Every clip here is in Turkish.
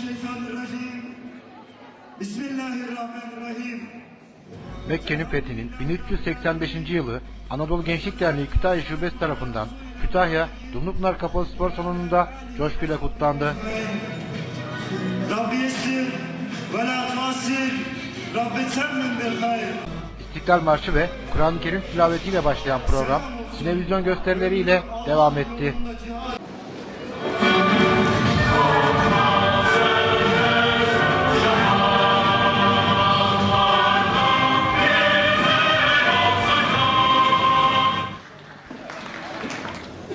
Euzubillahimineşşeytanirracim. Bismillahirrahmanirrahim. Mekke'nin fethinin 1385. yılı Anadolu Gençlik Derneği Kütahya Şubesi tarafından Kütahya Dumlupınar Kapalı Spor Salonu'nda coşkuyla kutlandı. Rabbi yessir ve la tasir. Rabbi temmin bil hayr. İstiklal Marşı ve Kur'an-ı Kerim tilavetiyle başlayan program sinevizyon gösterileriyle devam etti.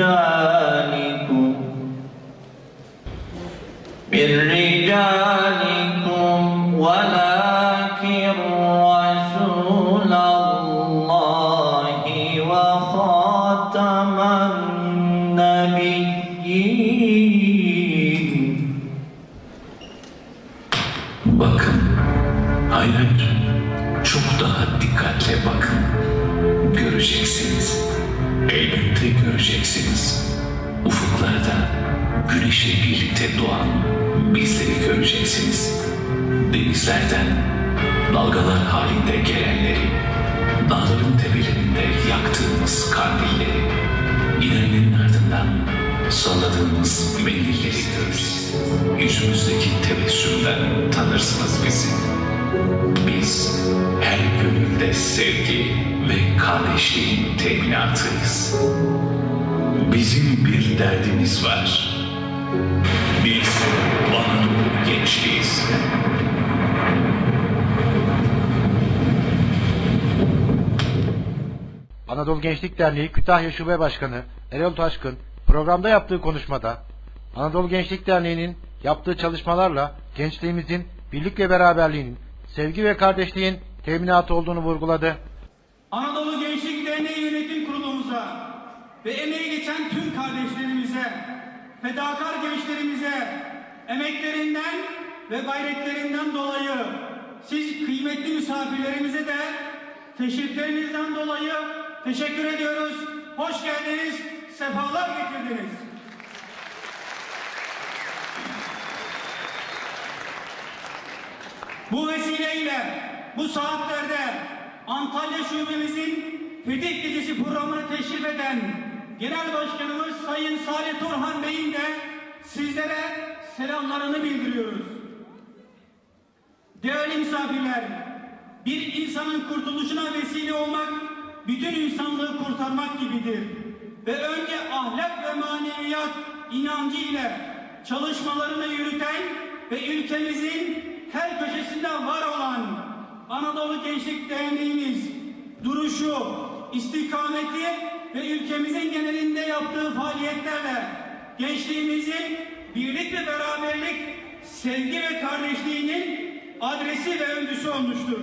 uh, güneşle birlikte doğan bizleri göreceksiniz. Denizlerden dalgalar halinde gelenleri, dağların tepelerinde yaktığımız kandilleri, İnönü'nün ardından salladığımız mendilleri göreceğiz. Yüzümüzdeki tebessümden tanırsınız bizi. Biz her gönülde sevgi ve kardeşliğin teminatıyız. Bizim bir derdimiz var. Biz Anadolu gençliğiz. Anadolu Gençlik Derneği Kütahya Şube Başkanı Erol Taşkın programda yaptığı konuşmada Anadolu Gençlik Derneği'nin yaptığı çalışmalarla gençliğimizin birlik ve beraberliğinin, sevgi ve kardeşliğin teminatı olduğunu vurguladı. Anadolu Gençlik Derneği Yönetim Kurulumuza ve emeği geçen tüm kardeşlerimize, fedakar gençlerimize, emeklerinden ve gayretlerinden dolayı siz kıymetli misafirlerimize de teşekkürlerinizden dolayı teşekkür ediyoruz. Hoş geldiniz, sefalar getirdiniz. Bu vesileyle bu saatlerde Antalya Şubemizin Fetih Gecesi programını teşrif eden Genel Başkanımız Sayın Salih Turhan Bey'in de sizlere selamlarını bildiriyoruz. Değerli misafirler, bir insanın kurtuluşuna vesile olmak, bütün insanlığı kurtarmak gibidir. Ve önce ahlak ve maneviyat inancı ile çalışmalarını yürüten ve ülkemizin her köşesinde var olan Anadolu Gençlik Derneğimiz duruşu, istikameti ve ülkemizin genelinde yaptığı faaliyetlerle gençliğimizin birlik ve beraberlik, sevgi ve kardeşliğinin adresi ve öncüsü olmuştur.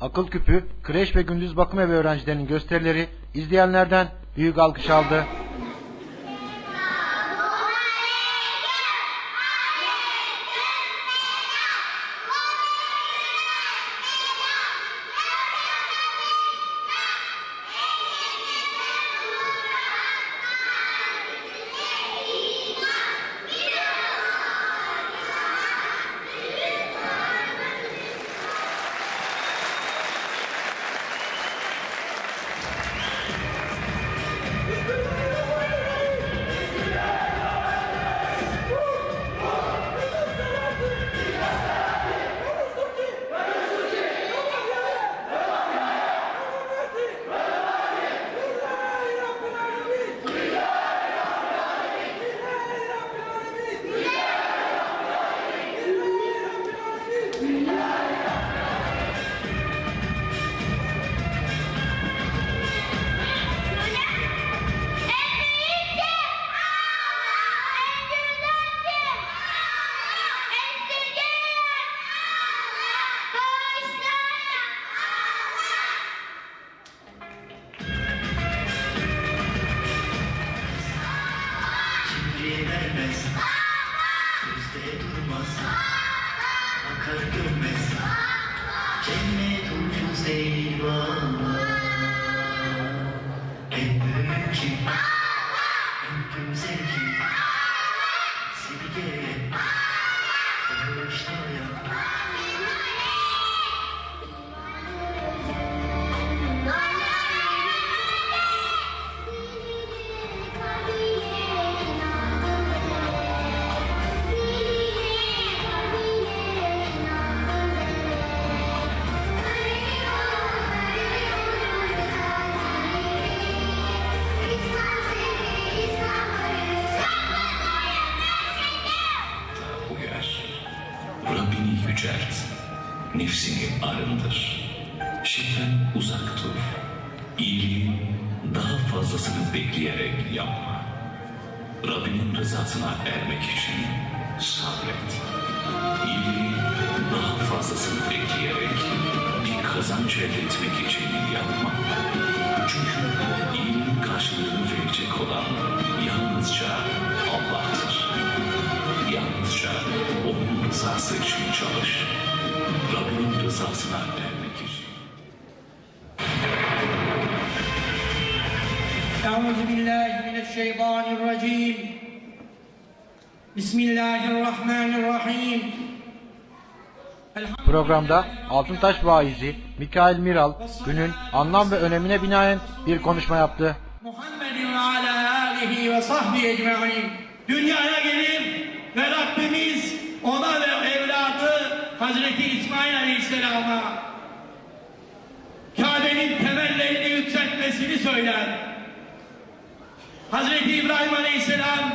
Akıl Küpü, kreş ve gündüz bakım evi öğrencilerinin gösterileri izleyenlerden büyük alkış aldı. Büyük yücelt, nefsini arındır. Şirden uzak dur. İyiliğin daha fazlasını bekleyerek yapma. Rabbinin rızasına ermek için sabret. İyiliği daha fazlasını bekleyerek bir kazanç elde etmek için yapma. Çünkü iyiliğin karşılığını verecek olan yalnızca. Yalnızca onun rızası için çalış. Rabbinin rızasına ermek için. أعوذ بالله من الشيطان الرجيم بسم الله الرحمن الرحيم الحمد Programda Altıntaş vaizi Mikail Miral günün anlam ve önemine binaen bir konuşma yaptı. Muhammedin ve ala alihi ve sahbihi ecma'in. Dünyaya gelip ve Rabbimiz ona ve evladı Hazreti İsmail Aleyhisselam'a Kabe'nin temellerini yükseltmesini söyler. Hazreti İbrahim Aleyhisselam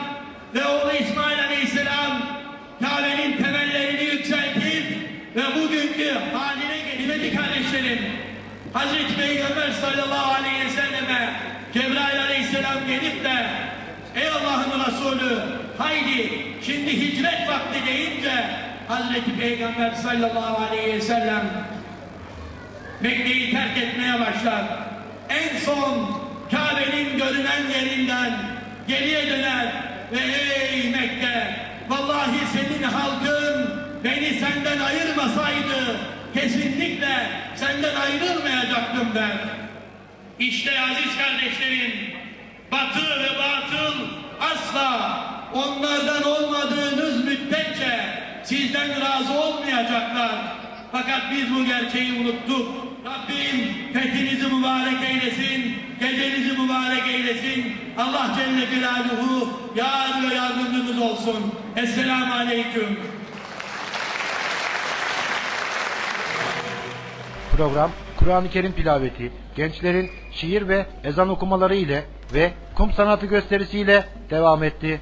ve oğlu İsmail Aleyhisselam Kabe'nin temellerini yükseltip ve bugünkü haline getirdi kardeşlerim. Hazreti Peygamber sallallahu aleyhi ve selleme Cebrail Aleyhisselam gelip de Ey Allah'ın Resulü haydi şimdi hicret vakti deyince Hazreti Peygamber sallallahu aleyhi ve sellem Mekke'yi terk etmeye başlar. En son Kabe'nin görünen yerinden geriye döner ve ey Mekke vallahi senin halkın beni senden ayırmasaydı kesinlikle senden ayrılmayacaktım der. İşte aziz kardeşlerim batı ve batıl asla onlardan olmadığınız müddetçe sizden razı olmayacaklar. Fakat biz bu gerçeği unuttuk. Rabbim fethinizi mübarek eylesin, gecenizi mübarek eylesin. Allah Celle Celaluhu yar ve yardımcınız olsun. Esselamu Aleyküm. Program Kur'an-ı Kerim tilaveti, gençlerin şiir ve ezan okumaları ile ve kum sanatı gösterisiyle devam etti.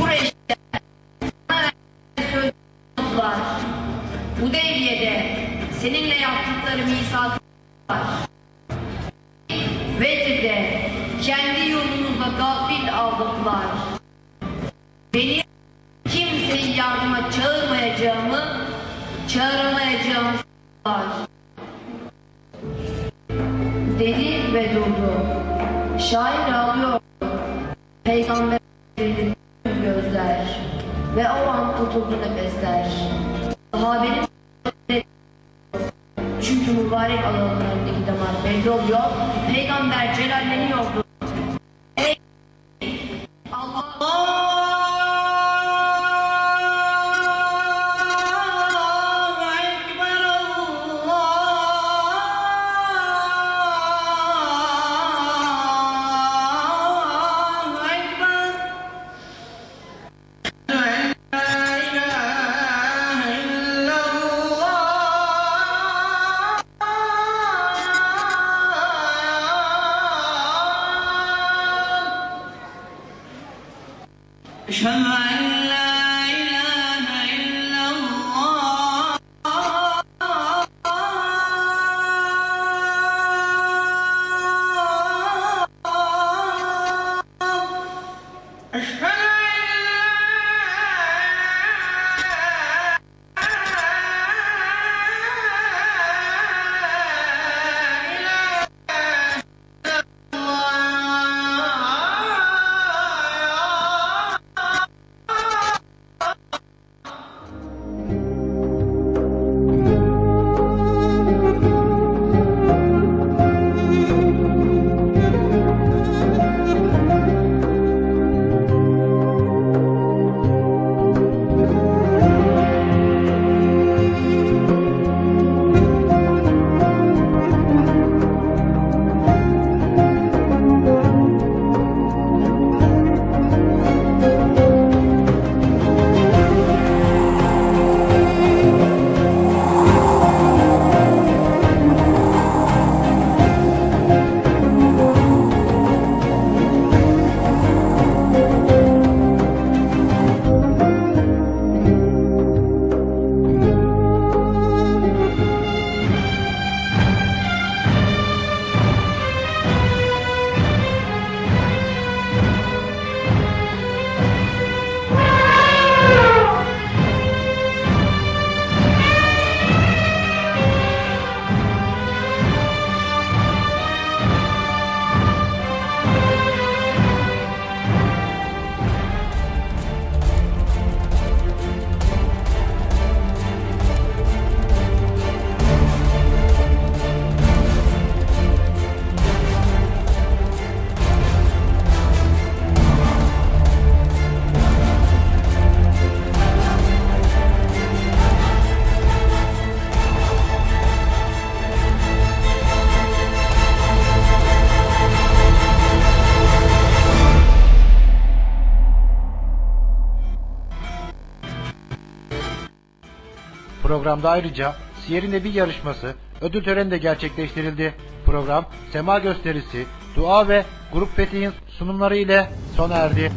Kureyş'te var. Hudeybiye'de seninle yaptıkları misak var. Bedir'de kendi yolunuzda gafil aldıklar. Beni kimseyi yardıma çağırmayacağımı, çağıramayacağımı Şair ağlıyor. Peygamberin gözler ve o an tutuldu nefesler. Sahabenin çünkü mübarek alanlarındaki damar belli oluyor. Peygamber celalleniyordu. 尘埃 Programda ayrıca Siyer'in bir yarışması, ödül töreni de gerçekleştirildi. Program, sema gösterisi, dua ve grup fetih'in sunumları ile sona erdi.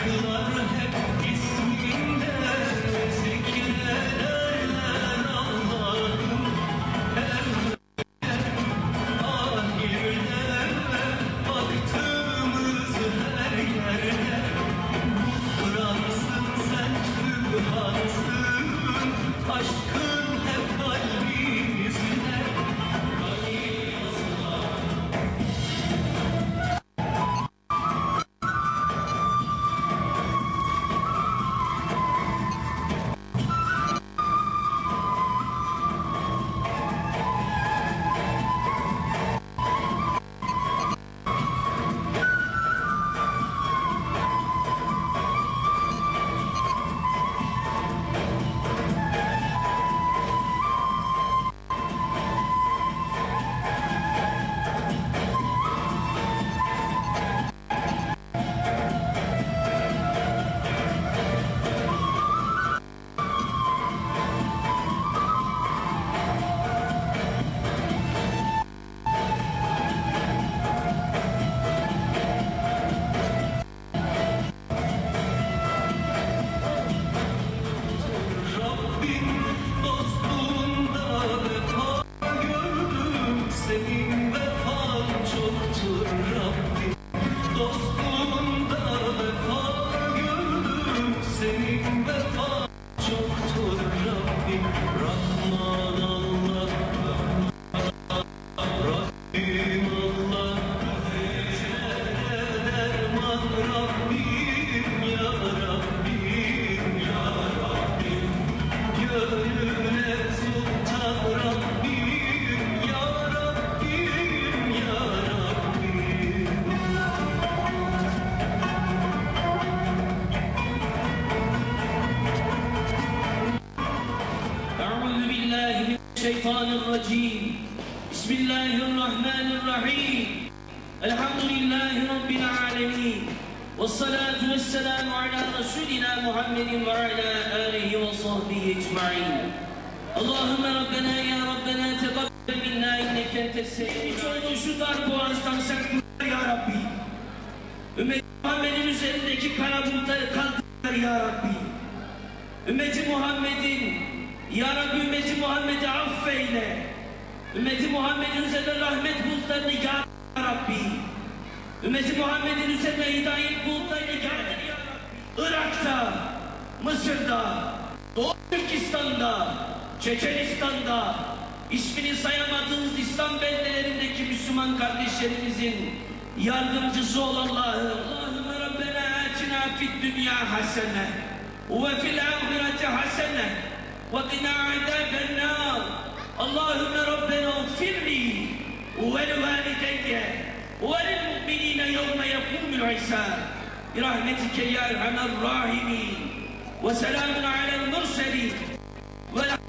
I don't know. الشيطان الرجيم بسم الله الرحمن الرحيم الحمد لله رب العالمين والصلاة والسلام على رسولنا محمد وعلى Allahümme Rabbena ya Rabbena tebakkül minna inneke entes seyyimiş olduğun şu dar boğazdan sen kurtar ya Rabbi. Ümmet Muhammed'in üzerindeki kara bulutları kaldır ya Rabbi. Ümmeti Muhammed'in ya Rabbi ümmeti Muhammed'i affeyle. Ümmeti Muhammed'in üzerine rahmet bulutlarını ya Rabbi. Ümmeti Muhammed'in üzerine hidayet bulutlarını ya Rabbi. Irak'ta, Mısır'da, Doğu Türkistan'da, Çeçenistan'da ismini sayamadığınız İslam beldelerindeki Müslüman kardeşlerimizin yardımcısı ol Allah'ım. Allahümme Rabbena atina fid dünya hasene ve fil ahireti hasene ve qina azaben nar. Allahümme Rabbena ufirli ve lüvalideyye ve lil mu'minine yevme yekumul hisab. Birahmetike ya erhamer rahimin. Ve selamun alel murselin.